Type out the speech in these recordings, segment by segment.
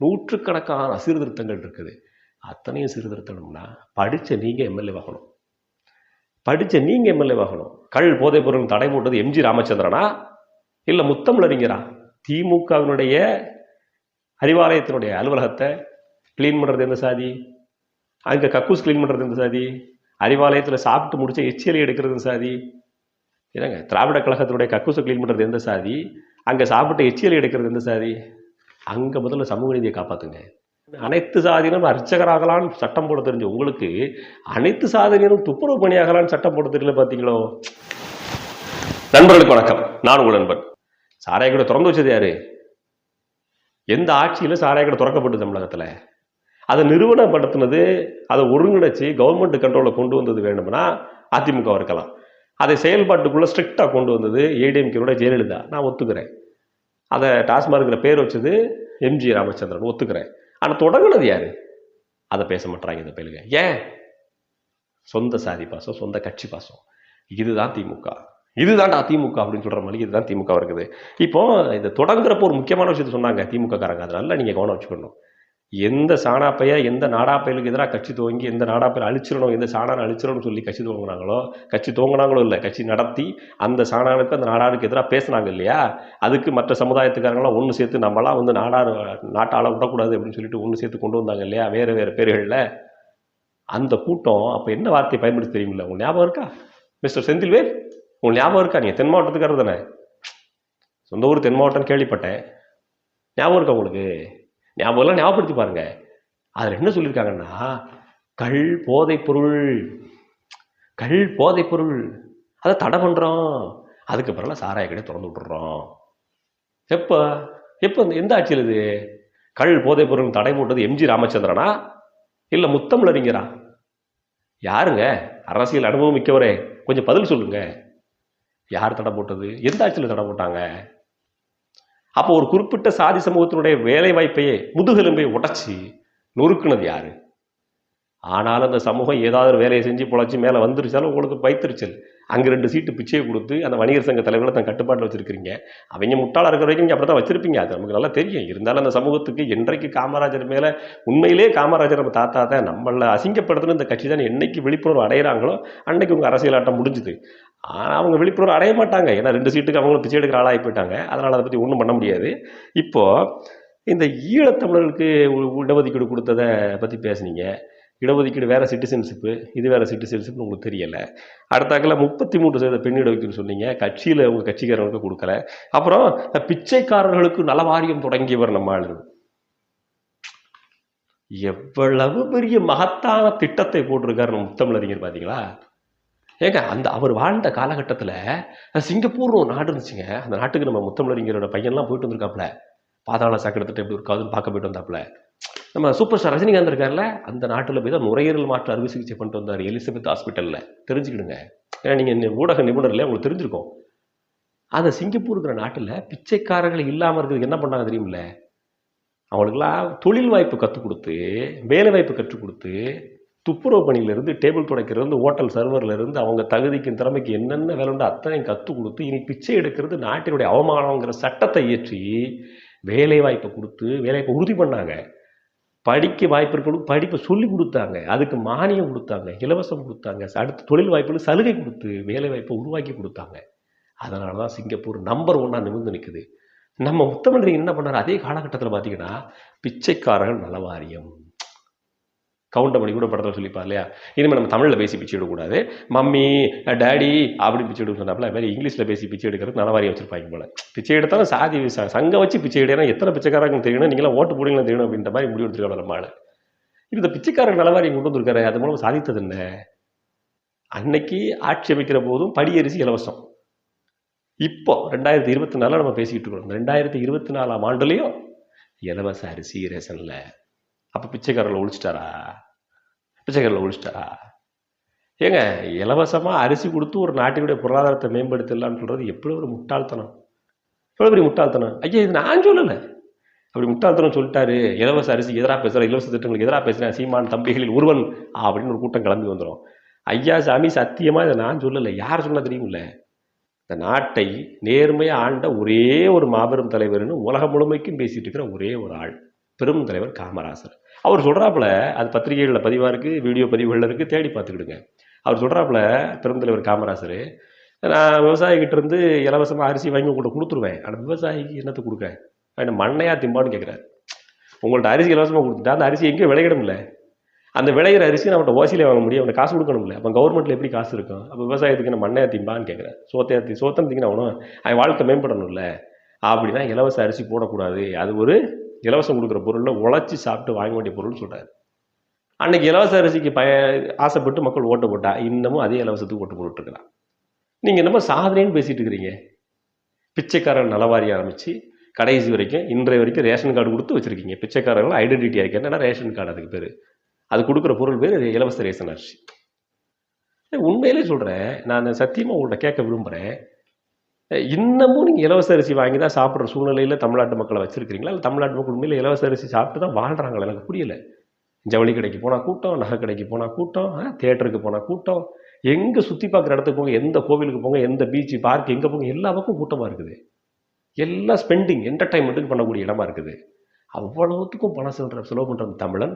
நூற்றுக்கணக்கான சீர்திருத்தங்கள் இருக்குது. அத்தனையும் சீர்திருத்தணும்னா படித்த நீங்கள் எம்எல்ஏ ஆகணும் படித்த நீங்கள் எம்எல்ஏ ஆகணும் கள் போதைப் பொருள் தடை போட்டது எம்ஜி ராமச்சந்திரனா? இல்லை முத்தமிழறிஞரா திமுகவினுடைய அறிவாலயத்தினுடைய அலுவலகத்தை க்ளீன் பண்ணுறது எந்த சாதி? அங்கே கக்கூஸ் க்ளீன் பண்ணுறது எந்த சாதி? அறிவாலயத்தில் சாப்பிட்டு முடிச்ச எச்சியலை எடுக்கிறது எந்த சாதி? என்னங்க திராவிட கழகத்தினுடைய கக்கூஸை க்ளீன் பண்ணுறது எந்த சாதி? அங்கே சாப்பிட்டு எச்சியலை எடுக்கிறது எந்த சாதி? அங்கே முதல்ல சமூக நீதியை காப்பாற்றுங்க அனைத்து சாதியினரும் அர்ச்சகராகலான்னு சட்டம் போட தெரிஞ்ச உங்களுக்கு அனைத்து சாதியினரும் துப்புரவு பணியாகலான்னு சட்டம் போட தெரியல பார்த்தீங்களோ நண்பர்களுக்கு வணக்கம். நான் உங்கள் நண்பன். சாராய கடை திறந்து வச்சது யாரு? எந்த ஆட்சியில் சாராய கடை திறக்கப்பட்டு தமிழகத்தில்? அதை நிறுவனப்படுத்தினது அதை ஒருங்கிணைச்சு கவர்மெண்ட் கண்ட்ரோலில் கொண்டு வந்தது வேண்டும்னா அதிமுக இருக்கலாம். அதை செயல்பாட்டுக்குள்ளே ஸ்ட்ரிக்டாக கொண்டு வந்தது ஏடிஎம்கேவோட ஜெயலலிதா. நான் ஒத்துக்கிறேன். அதை டாஸ்மார்க்கில் பேர் வச்சது எம்ஜி ராமச்சந்திரன் ஒத்துக்கிறேன். ஆனால் தொடங்கினது யார்? அதை பேச மாட்டாங்க இந்த பயிலுங்க ஏன்? சொந்த சாதி பாசம் சொந்த கட்சி பாசம். இதுதான் திமுக. இதுதான் திமுக அப்படின்னு சொல்கிற மாதிரி இதுதான் திமுக இருக்குது. இப்போ இந்த தொடங்குறப்போ ஒரு முக்கியமான விஷயத்த சொன்னாங்க. திமுக காரங்க அதனால நீங்கள் கவனம் வச்சுக்கணும். எந்த சாணாப்பைய எந்த நாடாப்பையிலுக்கு எதிராக கட்சி துவங்கி எந்த நாடாப்பையில் அழிச்சிடணும் எந்த சாணானை அழிச்சிடணும்னு சொல்லி கட்சி துவங்கினாங்களோ கட்சி துவங்கினாங்களோ இல்லை கட்சி நடத்தி அந்த சாணானுக்கு அந்த நாடாருக்கு எதிராக பேசுனாங்க இல்லையா? அதுக்கு மற்ற சமுதாயத்துக்காரங்களாம் ஒன்று சேர்த்து நம்மளாம் வந்து நாடார் நாட்டால் விடக்கூடாது அப்படின்னு சொல்லிட்டு ஒன்று சேர்த்து கொண்டு வந்தாங்க இல்லையா? வேறு வேறு பேர்களில். அந்த கூட்டம் அப்போ என்ன வார்த்தையை பயன்படுத்தி தெரியுமில்ல உங்களுக்கு ஞாபகம் இருக்கா? மிஸ்டர் செந்தில்வேல் உங்களுக்கு ஞாபகம் இருக்கா? நீங்கள் தென் மாவட்டத்துக்காரர் தானே. சொந்த ஊர் தென் மாவட்டம்னு கேள்விப்பட்டேன். ஞாபகம் இருக்கா உங்களுக்கு? ஞாபகம்லாம் ஞாபகப்படுத்தி பாருங்க. அதில் என்ன சொல்லியிருக்காங்கன்னா கள் போதைப்பொருள் பொருள் கள் பொருள் அதை தடை பண்ணுறோம் அதுக்கு பிறகு சாராய கடை திறந்து விட்டுறோம். எப்போ? எப்போ இந்த- எந்த ஆட்சியில் இது? கல் போதைப்பொருள் தடை போட்டது எம்ஜி ராமச்சந்திரனா? இல்லை முத்தமிழறிஞரா? யாருங்க? அரசியல் அனுபவம் மிக்கவரே. கொஞ்சம் பதில் சொல்லுங்க. யார் தடை போட்டது? எந்த ஆட்சியில் தடை போட்டாங்க? அப்போ ஒரு குறிப்பிட்ட சாதி சமூகத்தினுடைய வேலை வாய்ப்பையே முதுகெலும்பை உடைச்சி நொறுக்குனது யாரு? ஆனாலும் அந்த சமூகம் ஏதாவது ஒரு வேலையை செஞ்சு பொழைச்சி மேலே வந்துருச்சாலும் உங்களுக்கு பைத்திருச்சல் அங்கே ரெண்டு சீட்டு பிச்சையை கொடுத்து அந்த வணிகர் சங்க தலைவர்களை தன் கட்டுப்பாட்டில் வச்சுருக்கிறீங்க. அவங்க முட்டாளாக இருக்கிற வரைக்கும் நீங்கள் அப்படி தான் வச்சுருப்பீங்க. அது நமக்கு நல்லா தெரியும். இருந்தாலும் அந்த சமூகத்துக்கு என்றைக்கு காமராஜர் மேலே உண்மையிலே காமராஜர் நம்ம தாத்தா தான் நம்மளை அசிங்கப்படுத்தின இந்த கட்சி தான் என்னைக்கு விழிப்புணர்வு அடைகிறாங்களோ அன்னைக்கு உங்கள் அரசியல் ஆட்டம் முடிஞ்சுது. ஆனால் அவங்க விழிப்புணர்வு அடைய மாட்டாங்க. ஏன்னா ரெண்டு சீட்டுக்கு அவங்களும் பிச்சை எடுக்கிற ஆளாகி போயிட்டாங்க. அதனால் அதை பற்றி ஒன்றும் பண்ண முடியாது. இப்போது இந்த ஈழத்தமிழர்களுக்கு இடஒதுக்கீடு கொடுத்ததை பற்றி பேசுனீங்க. இடஒதுக்கீடு வேற சிட்டிசன்ஷிப்பு இது வேறு சிட்டிசன்ஷிப்னு உங்களுக்கு தெரியல. அடுத்தாக்கில் முப்பத்தி மூன்று சதவீத பெண் இடஒதுக்கீடு சொன்னீங்க. கட்சியில் உங்கள் கட்சிக்காரங்களுக்கு கொடுக்கல. அப்புறம் பிச்சைக்காரர்களுக்கு நல வாரியம் தொடங்கியவர் நம்ம ஆளு. எவ்வளவு பெரிய மகத்தான திட்டத்தை போட்டிருக்காரு நம்ம முத்தமிழறிஞர் பார்த்தீங்களா ஏங்க அந்த அவர் வாழ்ந்த காலகட்டத்தில் சிங்கப்பூர் ஒரு நாடு இருந்துச்சுங்க. அந்த நாட்டுக்கு நம்ம முத்தமிழறிஞரோட பையன்லாம் போயிட்டு வந்திருக்காப்புல. பாதாள சாக்கடை திட்டம் எப்படி இருக்காதுன்னு பார்க்க போயிட்டு வந்தாப்புல. நம்ம சூப்பர் ஸ்டார் ரஜினிகாந்த் இருக்கார்ல அந்த நாட்டில் போய் தான் நுரையீரல் மாற்று அறுவை சிகிச்சை பண்ணிட்டு வந்தார் எலிசபெத் ஹாஸ்பிட்டலில். தெரிஞ்சுக்கிடுங்க. ஏன்னா நீங்கள் ஊடக நிபுணர் இல்லையா உங்களுக்கு தெரிஞ்சிருக்கோம். அந்த சிங்கப்பூருங்கிற நாட்டில் பிச்சைக்காரர்கள் இல்லாமல் இருக்கிறதுக்கு என்ன பண்ணாங்க தெரியுமில்ல? அவங்களுக்கெல்லாம் தொழில் வாய்ப்பு கற்றுக் கொடுத்து வேலை வாய்ப்பு கற்றுக் கொடுத்து துப்புரவு பணியிலேருந்து டேபிள் துடைக்கிறது ஹோட்டல் சர்வர்லேருந்து அவங்க தகுதிக்கும் திறமைக்கு என்னென்ன வேலை உண்டோ அத்தனையும் கற்றுக் கொடுத்து இனி பிச்சை எடுக்கிறது நாட்டினுடைய அவமானங்கிற சட்டத்தை இயற்றி வேலை வாய்ப்பை கொடுத்து வேலைவாய்ப்பை உறுதி பண்ணாங்க. படிக்க வாய்ப்பு இருக்கணும் படிப்பை சொல்லி கொடுத்தாங்க. அதுக்கு மானியம் கொடுத்தாங்க. இலவசம் கொடுத்தாங்க. அடுத்து தொழில் வாய்ப்புகள் சலுகை கொடுத்து வேலை வாய்ப்பை உருவாக்கி கொடுத்தாங்க. அதனால தான் சிங்கப்பூர் நம்பர் ஒன்னாக நிமிர்ந்து நிற்குது நம்ம முத்தமிழர் என்ன பண்ணார்? அதே காலகட்டத்தில் பார்த்தீங்கன்னா பிச்சைக்காரர்கள் நலவாரியம். கவுண்டமணி கூட படத்தில் சொல்லிப்பார் இல்லையா? இனிமேல் நம்ம தமிழில் பேசி பிச்சை எடுக்கக்கூடாது மம்மி டேடி அப்படி பிச்சை எடுக்க சொன்னாப்புல அது மாதிரி இங்கிலீஷில் பேசி பிச்சை எடுக்கிறது நலவாரியம் வச்சிருப்பாங்க போல. பிச்சை எடுத்தாலும் சாதி சங்கம் வச்சு பிச்சை எடுனா எத்தனை பிச்சைக்காரங்க தெரியணும்? நீங்களாம் ஓட்டு போடுங்களா தெரியணும் அப்படின்ற மாதிரி முடிவு எடுத்துருக்காங்க நம்ம ஆளு இப்ப இந்த பிச்சைக்காரங்க நலவாரியம் கொண்டு வந்திருக்காரு அது மூலம் சாதித்தது என்ன? அன்னைக்கு ஆட்சி அமைக்கிற போதும் படியரிசி இலவசம். இப்போ ரெண்டாயிரத்தி இருபத்தி நாலில் நம்ம பேசிக்கிட்டு இருக்கிறோம். ரெண்டாயிரத்தி இருபத்தி நாலாம் ஆண்டுலேயும் இலவச அரிசி ரேஷனில் அப்போ பிச்சைக்காரர்களை ஒழிச்சிட்டாரா? பிச்சைக்காரர்களை ஒழிச்சிட்டாரா? ஏங்க இலவசமாக அரிசி கொடுத்து ஒரு நாட்டினுடைய பொருளாதாரத்தை மேம்படுத்தலாம்னு சொல்கிறது எப்படி ஒரு முட்டாள்தனம். எவ்வளோ பெரிய முட்டாள்தனம். ஐயா இது நான் சொல்லலை. அப்படி முட்டாள்தனம் சொல்லிட்டாரு. இலவச அரிசி எதிராக பேசுகிற இலவச திட்டங்களுக்கு எதிராக பேசுகிறேன் சீமான் தம்பிகளில் ஒருவன் அப்படின்னு ஒரு கூட்டம் கிளம்பி வந்துடும் ஐயா சாமி சத்தியமாக இதை நான் சொல்லலை. யார் சொன்னா தெரியுமில்ல இந்த நாட்டை நேர்மையாக ஆண்ட ஒரே ஒரு மாபெரும் தலைவர்னு உலகம் முழுமைக்கும் பேசிட்டு இருக்கிற ஒரே ஒரு ஆள். பெரும் தலைவர் காமராசர். அவர் சொல்கிறாப்புல அது பத்திரிகைகளில் பதிவாக இருக்குது வீடியோ பதிவுகளில் இருக்குது தேடி பார்த்துக்கிடுங்க. அவர் சொல்கிறாப்புல பெருந்தலைவர் காமராசர் நான் விவசாயிகிட்டேருந்து இலவசமாக அரிசி வாங்கி உங்கள்கிட்ட கொடுத்துருவேன். ஆனால் விவசாயிக்கு என்னத்தை கொடுக்க? என்ன மண்ணையா திம்பான்னு கேட்குறாரு உங்கள்ட்ட அரிசி இலவசமாக கொடுத்துட்டா அந்த அரிசி எங்கேயும் விளையிடணும்ல. அந்த விளையிற அரிசி நம்மகிட்ட ஓசியில் வாங்க முடியும் அவனை காசு கொடுக்கணும்ல. அப்போ கவர்மெண்ட்டில் எப்படி காசு இருக்கும்? அப்போ விவசாயத்துக்கு என்ன மண்ணையா திம்பான்னு கேட்குறாரு சோத்தையா தி சோத்தம் திங்கினா அவனும் அவன் வாழ்க்கை மேம்படணும்ல. அப்படின்னா இலவச அரிசி போடக்கூடாது. அது ஒரு இலவசம் கொடுக்குற பொருளில் உழைச்சி சாப்பிட்டு வாங்க வேண்டிய பொருள்னு சொல்கிறாரு அன்னைக்கு இலவச அரிசிக்கு பய ஆசைப்பட்டு மக்கள் ஓட்டு போட்டா இன்னமும் அதே இலவசத்துக்கு ஓட்டு போட்டுருக்கிறான் நீங்கள் என்னமோ சாதனைன்னு பேசிகிட்டு இருக்கிறீங்க. பிச்சைக்காரன் நலவாரி ஆரம்பித்து கடைசி வரைக்கும் இன்றைய வரைக்கும் ரேஷன் கார்டு கொடுத்து வச்சுருக்கீங்க. பிச்சைக்காரர்கள் ஐடென்டிட்டி இருக்கு என்னன்னா ரேஷன் கார்டு அதுக்கு பேர். அது கொடுக்குற பொருள் பேர் இலவச ரேஷன் அரிசி. உண்மையிலே சொல்கிறேன் நான் சத்தியமாக உங்கள்கிட்ட கேட்க விரும்புகிறேன் இன்னமும் நீங்கள் இலவச அரிசி வாங்கி தான் சாப்பிட்ற சூழ்நிலையில் தமிழ்நாட்டு மக்களை வச்சுருக்கிறீங்களா? இல்லை தமிழ்நாட்டு மக்கள் உண்மையில் இலவச அரிசி சாப்பிட்டு தான் வாழ்கிறாங்களா எனக்கு புரியல. ஜவுளி கடைக்கு போனால் கூட்டம் நகை கடைக்கு போனால் கூட்டம் தேட்டருக்கு போனால் கூட்டம். எங்கே சுற்றி பார்க்குற இடத்துக்கு போங்க எந்த கோவிலுக்கு போங்க எந்த பீச்சு பார்க் எங்கே போங்க எல்லா பக்கம் கூட்டமாக இருக்குது. எல்லா ஸ்பெண்டிங் என்டர்டைன்மெண்ட்டுக்கு பண்ணக்கூடிய இடமா இருக்குது. அவ்வளவுத்துக்கும் பணம் செல்கிற செலவு பண்ணுற தமிழன்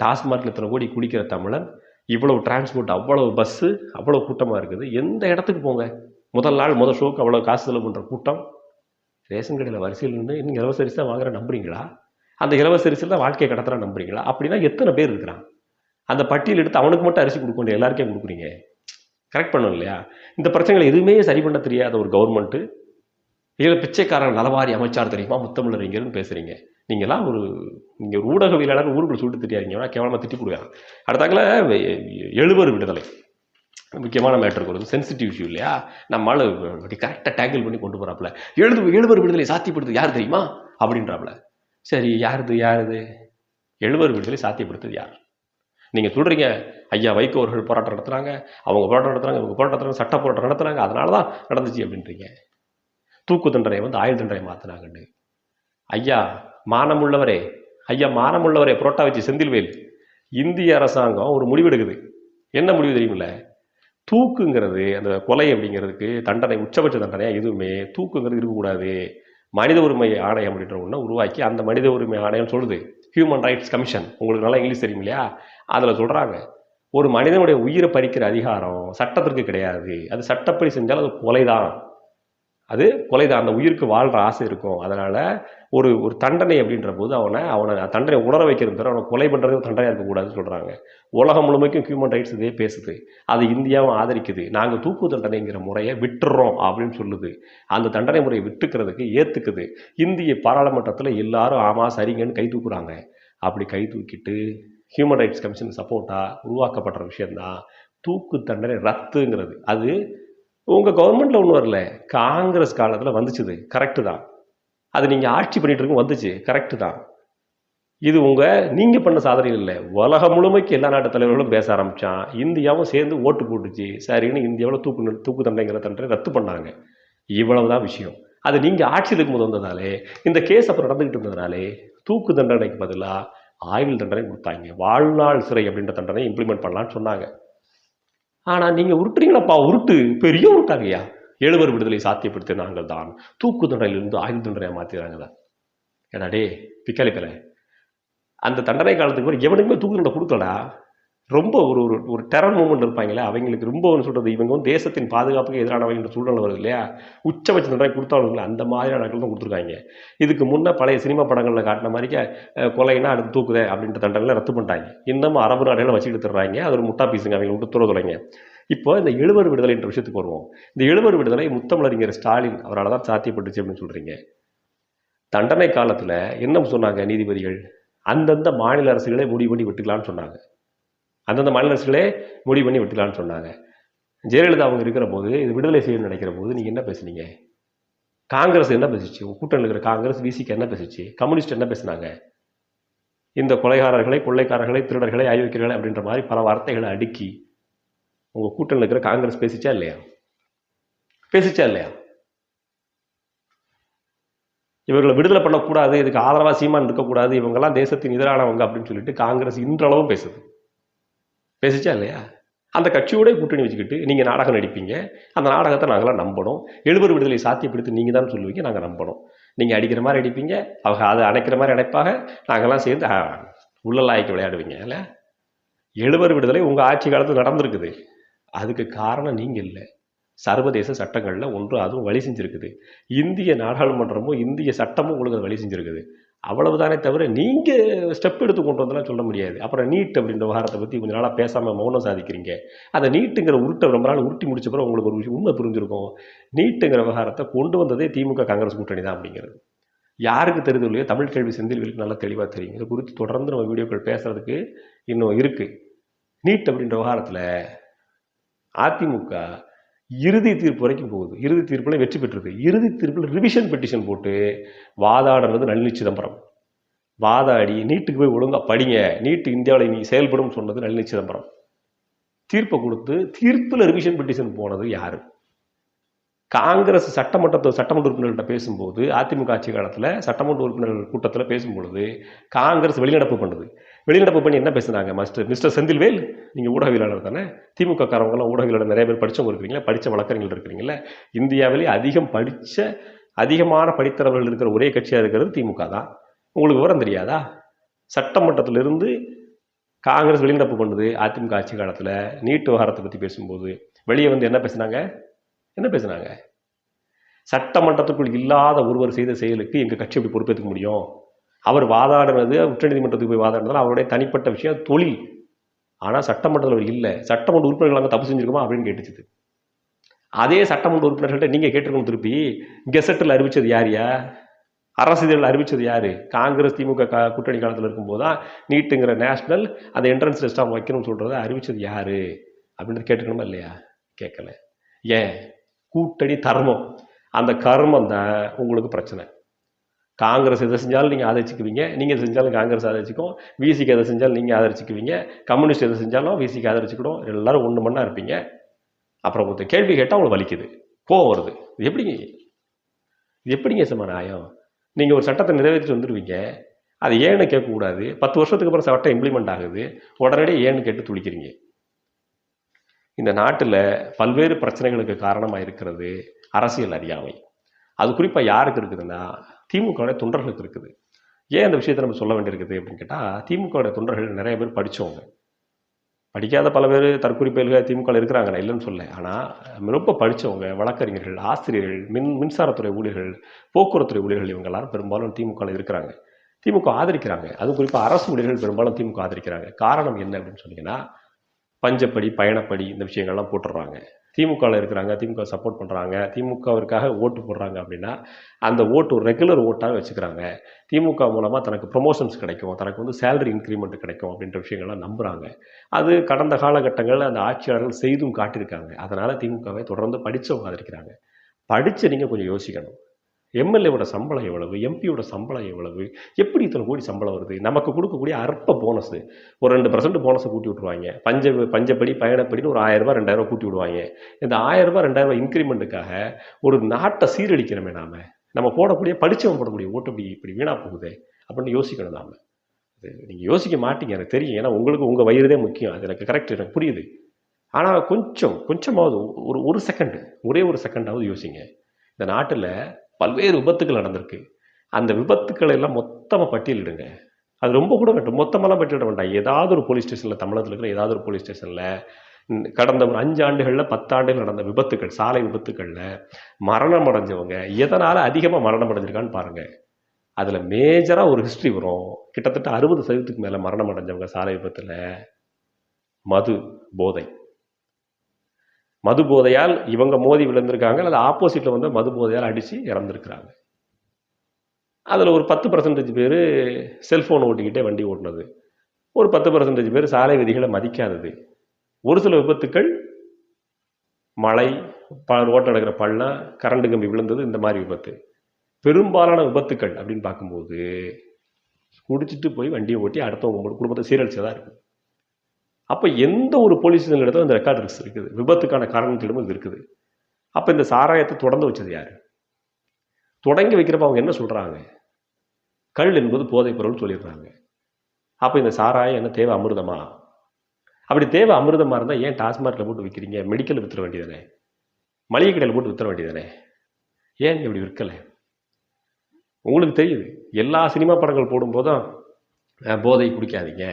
டாஸ்மார்க்கில் இத்தனை கோடி குடிக்கிற தமிழன் இவ்வளோ டிரான்ஸ்போர்ட் அவ்வளோ பஸ்ஸு அவ்வளோ கூட்டமாக இருக்குது. எந்த இடத்துக்கு போங்க? முதல் நாள் முதல் ஷோக்கு அவ்வளோ காசு செலவு பண்ணுற கூட்டம். ரேஷன் கடையில் வரிசையில் நின்று இன்னும் இலவச அரிசி தான் வாங்குற நம்புறீங்களா? அந்த இலவச அரிசியில் தான் வாழ்க்கையை கடத்துறா நம்புறீங்களா? அப்படின்னா எத்தனை பேர் இருக்கிறான்? அந்த பட்டியல் எடுத்து அவனுக்கு மட்டும் அரிசி கொடுக்க வேண்டிய எல்லாருக்கும் கொடுக்குறீங்க? கரெக்ட் பண்ணணும் இல்லையா? இந்த பிரச்சனைகளை எதுவுமே சரி பண்ண தெரியாத ஒரு கவர்மெண்ட்டு இதில் பிச்சைக்காரன் நலவாரி அமைச்சார் தெரியுமா? முத்தமிழர் இங்கேருந்து பேசுகிறீங்க நீங்களாம் ஒரு நீங்கள் ஒரு ஊடகவியலாளர் ஊருக்குள்ள சொல்லிட்டு தெரியாதீங்க கேவலமாக திட்டி கொடுக்குறாங்க அடுத்தாக்கில் எழுவர் விடுதலை. முக்கியமான மேட்ரு வருது. சென்சிட்டிவ் இஷ்யூ இல்லையா? நம்மளால் அப்படி கரெக்டாக டேங்கிள் பண்ணி கொண்டு போகிறாப்புல எழுது எழுவர் விடுதலை சாத்தியப்படுத்து யார் தெரியுமா? அப்படின்றாப்புல. சரி யாருது யாருது? எழுவர் விடுதலை சாத்தியப்படுத்துது யார்? நீங்கள் சொல்கிறீங்க ஐயா வைகோ அவர்கள் போராட்டம் நடத்துகிறாங்க அவங்க போராட்டம் நடத்துகிறாங்க இவங்க போராட்டம் நடத்துகிறாங்க சட்ட போராட்டம் நடத்துகிறாங்க அதனால தான் நடந்துச்சு அப்படின்றீங்க. தூக்கு தண்டனை வந்து ஆயுள் தண்டனை மாற்றினாங்கன்னு ஐயா மானமுள்ளவரே ஐயா மானமுள்ளவரே புரோட்டா வச்சு செந்தில்வேல் இந்திய அரசாங்கம் ஒரு முடிவு எடுக்குது என்ன முடிவு தெரியுமில்ல? தூக்குங்கிறது அந்த கொலை அப்படிங்கிறதுக்கு தண்டனை உச்சபட்ச தண்டனையாக எதுவுமே தூக்குங்கிறது இருக்கக்கூடாது. மனித உரிமை ஆணையம் அப்படின்ற ஒன்று உருவாக்கி அந்த மனித உரிமை ஆணையம் சொல்லுது. ஹியூமன் ரைட்ஸ் கமிஷன் உங்களுக்கு நல்லா இங்கிலீஷ் தெரியும் இல்லையா? அதில் சொல்கிறாங்க ஒரு மனிதனுடைய உயிரை பறிக்கிற அதிகாரம் சட்டத்திற்கு கிடையாது. அது சட்டப்படி செஞ்சால் அது கொலை தான் அது கொலைதான். அந்த உயிருக்கு வாழ்கிற ஆசை இருக்கும். அதனால் ஒரு ஒரு தண்டனை அப்படின்ற போது அவனை அவனை தண்டனை உணர வைக்கிறது தவிர அவனை கொலை பண்ணுறது தண்டனையாக இருக்கக்கூடாதுன்னு சொல்கிறாங்க உலகம் முழுமைக்கும் ஹியூமன் ரைட்ஸ் இதே பேசுது. அது இந்தியாவும் ஆதரிக்குது. நாங்கள் தூக்கு தண்டனைங்கிற முறையை விட்டுறோம் அப்படின்னு சொல்லுது. அந்த தண்டனை முறையை விட்டுக்கிறதுக்கு ஏற்றுக்குது இந்திய பாராளுமன்றத்தில் எல்லாரும் ஆமாம் சரிங்கன்னு கை தூக்குறாங்க. அப்படி கை தூக்கிட்டு ஹியூமன் ரைட்ஸ் கமிஷன் சப்போர்ட்டாக உருவாக்கப்படுற விஷயந்தான் தூக்கு தண்டனை ரத்துங்கிறது. அது உங்கள் கவர்மெண்ட்டில் ஒன்றும் வரல. காங்கிரஸ் காலத்தில் வந்துச்சுது. கரெக்டு தான். அது நீங்கள் ஆட்சி பண்ணிகிட்டு இருக்கும் வந்துச்சு. கரெக்டு தான். இது உங்கள் நீங்கள் பண்ண சாதனை இல்லை. உலகம் முழுமைக்கு எல்லா நாட்டு தலைவர்களும் பேச ஆரம்பித்தான் இந்தியாவும் சேர்ந்து ஓட்டு போட்டுச்சு. சரின்னு இந்தியாவில் தூக்கு தூக்கு தண்டனைங்கிற தண்டனை ரத்து பண்ணாங்க. இவ்வளவுதான் விஷயம். அது நீங்கள் ஆட்சியில் இருக்கும்போது வந்ததாலே இந்த கேஸ் அப்புறம் நடந்துக்கிட்டு இருந்ததுனாலே தூக்கு தண்டனைக்கு பதிலாக ஆயுள் தண்டனை கொடுத்தாங்க. வாழ்நாள் சிறை அப்படின்ற தண்டனை இம்ப்ளிமெண்ட் பண்ணலான்னு சொன்னாங்க. ஆனால் நீங்கள் உருட்டுறீங்களப்பா உருட்டு. பெரிய உருட்டாங்கய்யா. எழுவர் விடுதலை சாத்தியப்படுத்த நாங்கள் தான். தூக்கு தண்டனையிலிருந்து ஆயுத தண்டனையை மாற்றிடுறாங்க தான் ஏடா டே பிக்காளி பிள்ளை. அந்த தண்டனை காலத்துக்கு பிறகு எவனுக்குமே தூக்கு தண்டனை கொடுக்கலடா. ரொம்ப ஒரு ஒரு ஒரு டெரர் மூமெண்ட் இருப்பாங்களே அவங்களுக்கு ரொம்ப ஒன்று சொல்கிறது இவங்க வந்து தேசத்தின் பாதுகாப்புக்கு எதிரானவங்க சூழ்நிலை வருது இல்லையா? உச்சபட்ச தண்டனை கொடுத்தாலும் அந்த மாதிரியான ஆட்கள் தான் கொடுத்துருக்காங்க. இதுக்கு முன்னே பழைய சினிமா படங்களில் காட்டின மாதிரிக்க கொலைனா அடுத்து தூக்குதே அப்படின்ற தண்டனை ரத்து பண்ணிட்டாங்க. இன்னமும் அரபு நாடுகளை வச்சுக்கிட்டு தர்றாங்க அது ஒரு முட்டா பீஸுங்க அவங்க விட்டு துற இப்போ இந்த எழுவர் விடுதலை என்ற விஷயத்துக்கு வருவோம். இந்த எழுவர் விடுதலை முத்தமிழறிஞர் ஸ்டாலின் அவரால் தான் சாத்தியப்பட்டுச்சு அப்படின்னு சொல்கிறீங்க தண்டனை காலத்தில் என்ன சொன்னாங்க நீதிபதிகள்? அந்தந்த மாநில அரசுகளே முடிவு பண்ணி விட்டுக்கலாம்னு சொன்னாங்க. அந்தந்த மாநில அரசுகளே முடிவு பண்ணி விட்டுக்கலாம்னு சொன்னாங்க. ஜெயலலிதா அவங்க இருக்கிற போது இது விடுதலை செய்யணும்னு நினைக்கிற போது நீங்கள் என்ன பேசுனீங்க? காங்கிரஸ் என்ன பேசிச்சு? கூட்டணி இருக்கிற காங்கிரஸ் விசிக்கு என்ன பேசுச்சு? கம்யூனிஸ்ட் என்ன பேசுனாங்க? இந்த கொலைகாரர்களை கொள்ளைக்காரர்களை திருடர்களை அயோக்கியர்களை அப்படின்ற மாதிரி பல வார்த்தைகளை அடுக்கி உங்கள் கூட்டணியில் இருக்கிற காங்கிரஸ் பேசிச்சா இல்லையா? பேசிச்சா இல்லையா? இவர்களை விடுதலை பண்ணக்கூடாது இதுக்கு ஆதரவாக சீமான் இருக்கக்கூடாது இவங்கெல்லாம் தேசத்தின் எதிரானவங்க அப்படின்னு சொல்லிட்டு காங்கிரஸ் இன்றளவும் பேசுது. பேசிச்சா இல்லையா? அந்த கட்சியோட கூட்டணி வச்சுக்கிட்டு நீங்கள் நாடகம் நடிப்பீங்க. அந்த நாடகத்தை நாங்களாம் நம்பணும். எழுபது விடுதலை சாத்தியப்படுத்தி நீங்கள் தான் சொல்லுவீங்க நாங்கள் நம்பணும். நீங்கள் அடிக்கிற மாதிரி அடிப்பீங்க அவங்க அதை அணைக்கிற மாதிரி அடைப்பாக நாங்கள்லாம் சேர்ந்து உள்ளலாய்க்கு விளையாடுவீங்க இல்லை? எழுவர் விடுதலை உங்கள் ஆட்சி காலத்தில் நடந்திருக்குது. அதுக்கு காரணம் நீங்கள் இல்லை. சர்வதேச சட்டங்களில் ஒன்று அதுவும் வழி செஞ்சுருக்குது. இந்திய நாடாளுமன்றமும் இந்திய சட்டமும் உங்களுக்கு அது வழி செஞ்சுருக்குது. அவ்வளவுதானே தவிர நீங்கள் ஸ்டெப் எடுத்து கொண்டு வந்தெல்லாம் சொல்ல முடியாது. அப்புறம் நீட் அப்படின்ற விவகாரத்தை பற்றி கொஞ்ச நாளாக பேசாமல் மௌனம் சாதிக்கிறீங்க. அந்த நீட்டுங்கிற உருட்டை ரொம்ப நாள் உருட்டி முடிச்ச பிறகு உங்களுக்கு ஒரு விஷயம் உண்மை புரிஞ்சிருக்கும். நீட்டுங்கிற விவகாரத்தை கொண்டு வந்ததே திமுக காங்கிரஸ் கூட்டணி தான் அப்படிங்கிறது. யாருக்கு தெரியுது இல்லையோ தமிழ் கேள்வி செந்தில்களுக்கு நல்லா தெளிவாக தெரியும். இது குறித்து தொடர்ந்து நம்ம வீடியோக்கள் பேசுறதுக்கு இன்னும் இருக்குது நீட் அப்படின்ற விவகாரத்தில் அதிமுக இறுதி தீர்ப்பு வரைக்கும் போகுது. இறுதி தீர்ப்பில் வெற்றி பெற்றிருக்கு. இறுதி தீர்ப்பில் ரிவிஷன் பெட்டிஷன் போட்டு வாதாடுறது நளினி சிதம்பரம். வாதாடி நீட்டுக்கு போய் ஒழுங்காக படிங்க. நீட்டு இந்தியாவில் நீ செயல்படும் சொன்னது நளினி சிதம்பரம். தீர்ப்பை கொடுத்து தீர்ப்பில் ரிவிஷன் பெட்டிஷன் போனது யார்? காங்கிரஸ் சட்டமன்றத்தை சட்டமன்ற உறுப்பினர்கள்ட்ட பேசும்போது அதிமுக ஆட்சி காலத்தில் சட்டமன்ற உறுப்பினர்கள் கூட்டத்தில் பேசும்பொழுது காங்கிரஸ் வெளிநடப்பு பண்ணுது. வெளிநடப்பு பண்ணி என்ன பேசுனாங்க? மாஸ்டர் மிஸ்டர் செந்தில்வேல் நீங்கள் ஊடகவியலாளர் தானே? திமுக காரவங்களாம் ஊடகவியலாளர் நிறைய பேர் படித்தவங்க இருக்கிறீங்களா படித்த வழக்கறிஞர்கள் இருக்கிறீங்களா இந்தியாவிலே அதிகம் படித்த அதிகமான படித்தவர்கள் இருக்கிற ஒரே கட்சியாக இருக்கிறது திமுக தான். உங்களுக்கு விவரம் தெரியாதா? சட்டமன்றத்திலிருந்து காங்கிரஸ் வெளிநடப்பு பண்ணுது அதிமுக ஆட்சி காலத்தில் நீட் விவகாரத்தை பற்றி பேசும்போது. வெளியே வந்து என்ன பேசுனாங்க? என்ன பேசுனாங்க? சட்டமன்றத்துக்குள் இல்லாத ஒருவர் செய்த செயலுக்கு எங்கள் கட்சி எப்படி பொறுப்பேற்க முடியும்? அவர் வாதாடினது உச்சநீதிமன்றத்துக்கு போய் வாதாடினது அவருடைய தனிப்பட்ட விஷயம் தொழில். ஆனால் சட்டமன்றத்தில் அவர் இல்லை. சட்டமன்ற உறுப்பினர்கள் அங்கே தப்பு செஞ்சுருக்கோமா அப்படின்னு கேட்டுச்சுது. அதே சட்டமன்ற உறுப்பினர்கள்ட்ட நீங்கள் கேட்டிருக்கணும் திருப்பி. கெசட்டில் அறிவிச்சது யாரியா அரசிதழில் அறிவிச்சது யார்? காங்கிரஸ் திமுக கா கூட்டணி காலத்தில் இருக்கும்போது தான் நீட்டுங்கிற நேஷனல் அந்த என்ட்ரன்ஸ் டெஸ்ட்டாக வைக்கணும்னு சொல்கிறத அறிவிச்சது யார்? அப்படின்றது கேட்டுக்கணுமா இல்லையா? கேட்கல. ஏன்? கூட்டணி தர்மம். அந்த கர்மம் தான் உங்களுக்கு பிரச்சனை. காங்கிரஸ் எதை செஞ்சாலும் நீங்கள் ஆதரிச்சுக்குவீங்க. நீங்கள் செஞ்சாலும் காங்கிரஸ் ஆதரிச்சுக்கும். விசிக்கு எதை செஞ்சாலும் நீங்கள் ஆதரிச்சுக்குவீங்க. கம்யூனிஸ்ட் எதை செஞ்சாலும் விசிக்கு ஆதரிச்சுக்கிடும். எல்லாரும் ஒன்று மண்ணா இருப்பீங்க. அப்புறம் ஒருத்தர் கேள்வி கேட்டால் உங்களுக்கு வலிக்குது. கோவம் வருது. இது எப்படிங்க? இது எப்படிங்க சம நியாயம்? நீங்கள் ஒரு சட்டத்தை நிறைவேற்றிட்டு வந்துடுவீங்க அது ஏன்னு கேட்கக்கூடாது. பத்து வருஷத்துக்கு அப்புறம் சட்டம் இம்ப்ளிமெண்ட் ஆகுது. உடனடியே ஏன்னு கேட்டு துளிக்கிறீங்க இந்த நாட்டில் பல்வேறு பிரச்சனைகளுக்கு காரணமாக இருக்கிறது அரசியல் அறியாமை. அது குறிப்பாக யாருக்கு இருக்குதுன்னா திமுகவுடைய தொண்டர்களுக்கு இருக்குது. ஏன் அந்த விஷயத்தை நம்ம சொல்ல வேண்டியிருக்குது அப்படின்னு கேட்டால் திமுகவுடைய தொண்டர்கள் நிறைய பேர் படித்தவங்க படிக்காத பல பேர் தற்குறிப்பயல்கள் திமுக இருக்கிறாங்க நான் இல்லைன்னு சொல்ல ஆனால் ரொம்ப படித்தவங்க வழக்கறிஞர்கள் ஆசிரியர்கள் மின் மின்சாரத்துறை ஊழியர்கள் போக்குவரத்துறை ஊழியர்கள் இவங்க எல்லாரும் பெரும்பாலும் திமுகவில் இருக்கிறாங்க. திமுக ஆதரிக்கிறாங்க. அதுவும் குறிப்பாக அரசு ஊழியர்கள் பெரும்பாலும் திமுக ஆதரிக்கிறாங்க. காரணம் என்ன அப்படின்னு சொன்னீங்கன்னா பஞ்சப்படி பயணப்படி இந்த விஷயங்கள்லாம் போட்டுடுறாங்க. திமுகவில் இருக்கிறாங்க திமுக சப்போர்ட் பண்ணுறாங்க திமுகவிற்காக ஓட்டு போடுறாங்க அப்படின்னா அந்த ஓட்டு ஒரு ரெகுலர் ஓட்டாக வச்சுக்கிறாங்க. திமுக மூலமாக தனக்கு ப்ரொமோஷன்ஸ் கிடைக்கும் தனக்கு வந்து சேலரி இன்க்ரிமெண்ட் கிடைக்கும் அப்படின்ற விஷயங்கள்லாம் நம்புகிறாங்க அது கடந்த காலகட்டங்களில் அந்த ஆட்சியாளர்கள் செய்தும் காட்டியிருக்காங்க. அதனால் திமுகவை தொடர்ந்து படித்தவங்க இருக்கிறாங்க படித்து நீங்கள் கொஞ்சம் யோசிக்கணும். எம்எல்ஏவோட சம்பளம் எவ்வளவு? எம்பியோட சம்பளம் எவ்வளவு? எப்படி இத்தனை கோடி சம்பளம் வருது? நமக்கு கொடுக்கக்கூடிய அற்ப போனஸ் ஒரு ரெண்டு பர்சன்ட் போனஸை கூட்டி விட்ருவாங்க பஞ்ச பஞ்சப்படி பயணப்படின்னு ஒரு ஆயிரம் ரூபாய் ரெண்டாயிரம் கூட்டி விடுவாங்க. இந்த ஆயிரம் ரூபாய் ரெண்டாயிரம் இன்க்ரிமெண்ட்டுக்காக ஒரு நாட்டை சீரழிக்கிறோமே நாம. நம்ம போடக்கூடிய படிச்சவன் போடக்கூடிய ஓட்டு இப்படி இப்படி வீணா போகுதே அப்படின்னு யோசிக்கணும் நாம. நீங்கள் யோசிக்க மாட்டீங்க எனக்கு தெரியும். ஏன்னா உங்களுக்கு உங்கள் வயிறுதே முக்கியம். அது எனக்கு கரெக்ட் எனக்கு புரியுது. ஆனால் கொஞ்சம் கொஞ்சமாவது ஒரு ஒரு செகண்ட் ஒரே ஒரு செகண்டாவது யோசிங்க. இந்த நாட்டில் பல்வேறு விபத்துகள் நடந்திருக்கு. அந்த விபத்துக்களை எல்லாம் மொத்தமாக பட்டியலிடுங்க. அது ரொம்ப கூட வேண்டும் மொத்தமெல்லாம் பட்டியலிட வேண்டாம். ஏதாவது ஒரு போலீஸ் ஸ்டேஷனில் தமிழகத்தில் இருக்கிற ஏதாவது ஒரு போலீஸ் ஸ்டேஷனில் கடந்த ஒரு அஞ்சு ஆண்டுகளில் பத்தாண்டுகள் நடந்த விபத்துக்கள் சாலை விபத்துக்களில் மரணம் அடைஞ்சவங்க எதனால் அதிகமாக மரணம் அடைஞ்சிருக்கான்னு பாருங்கள் அதில் மேஜராக ஒரு ஹிஸ்ட்ரி வரும். கிட்டத்தட்ட அறுபது சதவீதத்துக்கு மேலே மரணம் அடைஞ்சவங்க சாலை விபத்தில். மது போதை. மது போதையால் இவங்க மோதி விழுந்திருக்காங்க அல்லது ஆப்போசிட்டில் வந்து மது போதையால் அடித்து இறந்துருக்குறாங்க. அதில் ஒரு பத்து பர்சன்டேஜ் பேர் செல்ஃபோன் ஓட்டிக்கிட்டே வண்டி ஓட்டினது. ஒரு பத்து பர்சன்டேஜ் பேர் சாலை விதிகளை மதிக்காதது. ஒரு சில விபத்துக்கள் மழை ப ரோட்டில் நடக்கிற பள்ளம் கரண்டு கம்பி விழுந்தது இந்த மாதிரி விபத்து. பெரும்பாலான விபத்துக்கள் அப்படின்னு பார்க்கும்போது குடிச்சிட்டு போய் வண்டியை ஓட்டி அடுத்தவங்க குடும்பத்தை சீரழிச்சதாக இருக்கும். அப்போ எந்த ஒரு போலீஸ் நிலையத்தில் அந்த ரெக்கார்ட் ரிக்ஸ் இருக்குது? விபத்துக்கான காரணத்திலும் இது இருக்குது. அப்போ இந்த சாராயத்தை தொடர்ந்து வச்சது யார்? தொடங்கி வைக்கிறப்ப அவங்க என்ன சொல்கிறாங்க கல் என்பது போதைப் பொருள் சொல்லிடுறாங்க. அப்போ இந்த சாராயம் என்ன தேவை அமிர்தமா? அப்படி தேவை அமிர்தமாக இருந்தால் ஏன் டாஸ்மார்க்கில் போட்டு விற்கிறீங்க மெடிக்கல் வித்துற வேண்டியதானே மளிகை கடையில் போட்டு வித்துற வேண்டியதானே ஏன் இப்படி விற்கலை? உங்களுக்கு தெரியுது எல்லா சினிமா படங்கள் போடும்போதும் போதை குடிக்காதீங்க.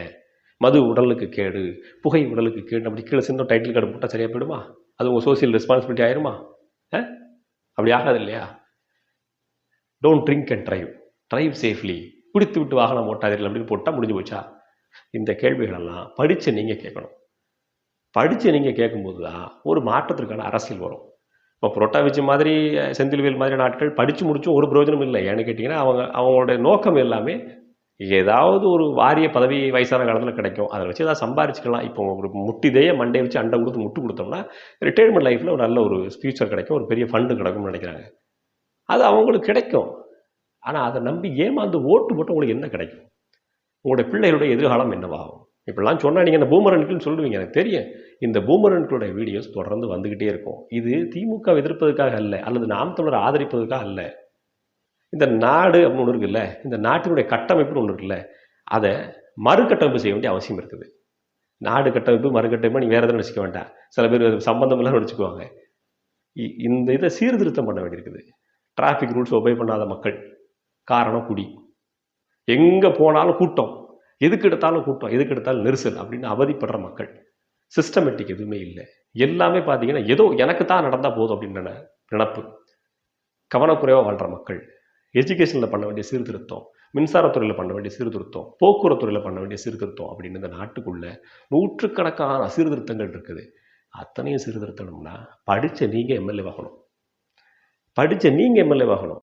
மது உடலுக்கு கேடு புகை உடலுக்கு கேடு அப்படி கீழே சின்ன டைட்டில் கார்டு போட்டால் சரியாக போயிடுமா? அது உங்கள் சோஷியல் ரெஸ்பான்சிபிலிட்டி ஆயிருமா? அப்படி ஆகாது இல்லையா? Don't drink and drive drive safely குடித்து விட்டு வாகனம் ஓட்டாதீர்கள் அப்படின்னு போட்டால் முடிஞ்சு போச்சா? இந்த கேள்விகளெல்லாம் படித்து நீங்கள் கேட்கணும். படித்து நீங்கள் கேட்கும்போது தான் ஒரு மாற்றத்திற்கான அரசியல் வரும். இப்போ புரோட்டா வச்சு மாதிரி அஹ், செந்தில்வேல் மாதிரி நாட்கள் படித்து முடிச்சும் ஒரு பிரயோஜனம் இல்லை. ஏன்னு கேட்டிங்கன்னா அவங்க அவங்களோட நோக்கம் எல்லாமே ஏதாவது ஒரு வாரிய பதவி வயசான காலத்தில் கிடைக்கும். அதை வச்சு ஏதாவது சம்பாரிச்சுக்கலாம். இப்போ ஒரு முட்டிதையே மண்டே வச்சு அண்டை கொடுத்து முட்டு கொடுத்தோம்னா ரிட்டையர்மெண்ட் லைஃப்பில் ஒரு நல்ல ஒரு ஃபியூச்சர் கிடைக்கும். ஒரு பெரிய ஃபண்டு கிடைக்கும்னு நினைக்கிறாங்க. அது அவங்களுக்கு கிடைக்கும். ஆனால் அதை நம்பி ஏமாந்து ஓட்டு போட்டு உங்களுக்கு என்ன கிடைக்கும்? உங்களுடைய பிள்ளைகளுடைய எதிர்காலம் என்னவாகும்? இப்படிலாம் சொன்னால் நீங்கள் இந்த பூமரன்குன்னு சொல்லுவீங்க. எனக்கு தெரியும். இந்த பூமரன்களுடைய வீடியோஸ் தொடர்ந்து வந்துக்கிட்டே இருக்கும். இது திமுக எதிர்ப்பதற்காக அல்ல அல்லது நாம் தொடர் ஆதரிப்பதற்காக அல்ல. இந்த நாடு அப்படின்னு ஒன்று இருக்குல்ல இந்த நாட்டினுடைய கட்டமைப்புன்னு ஒன்று இருக்குல்ல அதை மறுகட்டமைப்பு செய்ய வேண்டிய அவசியம் இருக்குது. நாடு கட்டமைப்பு மறுகட்டமைப்பு நீ வேறு எதுவும் நினச்சிக்க வேண்டாம். சில பேர் அது சம்பந்தம் இல்லாமல் நினச்சிக்குவாங்க. இ- இந்த இதை சீர்திருத்தம் பண்ண வேண்டியிருக்குது டிராஃபிக் ரூல்ஸ் ஒபே பண்ணாத மக்கள். காரணம் குடி. எங்கே போனாலும் கூட்டம். எதுக்கு எடுத்தாலும் கூட்டம் எதுக்கு எடுத்தாலும் நெரிசல் அப்படின்னு அவதிப்படுற மக்கள். சிஸ்டமேட்டிக் எதுவுமே இல்லை. எல்லாமே பார்த்தீங்கன்னா ஏதோ எனக்கு தான் நடந்தால் போதும் அப்படின்னு நினப்பு. கவனக்குறைவாக வாழ்கிற மக்கள். எஜுகேஷனில் பண்ண வேண்டிய சீர்திருத்தம் மின்சாரத்துறையில் பண்ண வேண்டிய சீர்திருத்தம் போக்குவரத்துறையில் பண்ண வேண்டிய சீர்திருத்தம் அப்படின்னு இந்த நாட்டுக்குள்ளே நூற்றுக்கணக்கான சீர்திருத்தங்கள் இருக்குது. அத்தனையும் சீர்திருத்தணும்னா படித்த நீங்கள் எம்எல்ஏ ஆகணும் படித்த நீங்கள் எம்எல்ஏ ஆகணும்